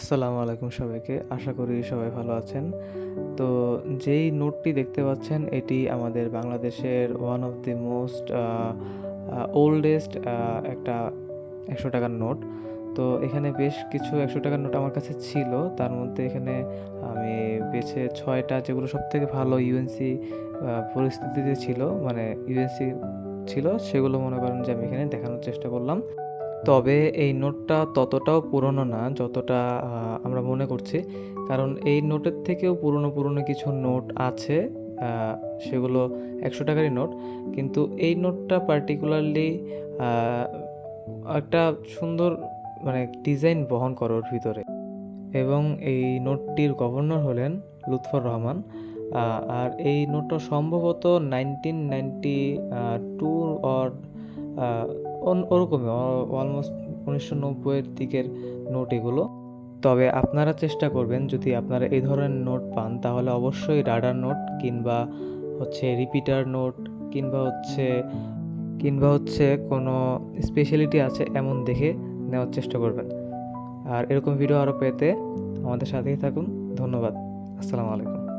আসসালামু আলাইকুম সবাইকে। আশা করি সবাই ভালো আছেন। তো যেই নোটটি দেখতে পাচ্ছেন, এটি আমাদের বাংলাদেশের one of the most oldest একটা একশো টাকার নোট। তো এখানে বেশ কিছু একশো টাকার নোট আমার কাছে ছিল। তার মধ্যে এখানে আমি বেছে ছয়টা, যেগুলো সব থেকে ভালো ইউএনসি পরিস্থিতিতে ছিল মানে ইউএনসি ছিল, সেগুলো মনে করেন যে আমি এখানে দেখানোর চেষ্টা করলাম। তবে এই নোটটা ততটাও পুরনো না, যতটা আমরা মনে করছি। কারণ এই নোটের থেকেও পুরনো পুরনো কিছু নোট আছে সেগুলো একশো টাকারই নোট। কিন্তু এই নোটটা পার্টিকুলারলি একটা সুন্দর মানে ডিজাইন বহন করে ওর ভিতরে। এবং এই নোটটির গভর্নর হলেন লুৎফর রহমান। আর এই নোটটা সম্ভবত নাইনটিন নাইনটি টু অর ওরকমই অলমোস্ট উনিশশো নব্বইয়ের দিকের নোট এগুলো। তবে আপনারা চেষ্টা করবেন, যদি আপনারা এই ধরনের নোট পান, তাহলে অবশ্যই রাডার নোট কিংবা হচ্ছে রিপিটার নোট কিংবা হচ্ছে কিংবা হচ্ছে কোনো স্পেশালিটি আছে এমন দেখে নেওয়ার চেষ্টা করবেন। আর এরকম ভিডিও আরও পেতে আমাদের সাথেই থাকুন। ধন্যবাদ। আসসালামু আলাইকুম।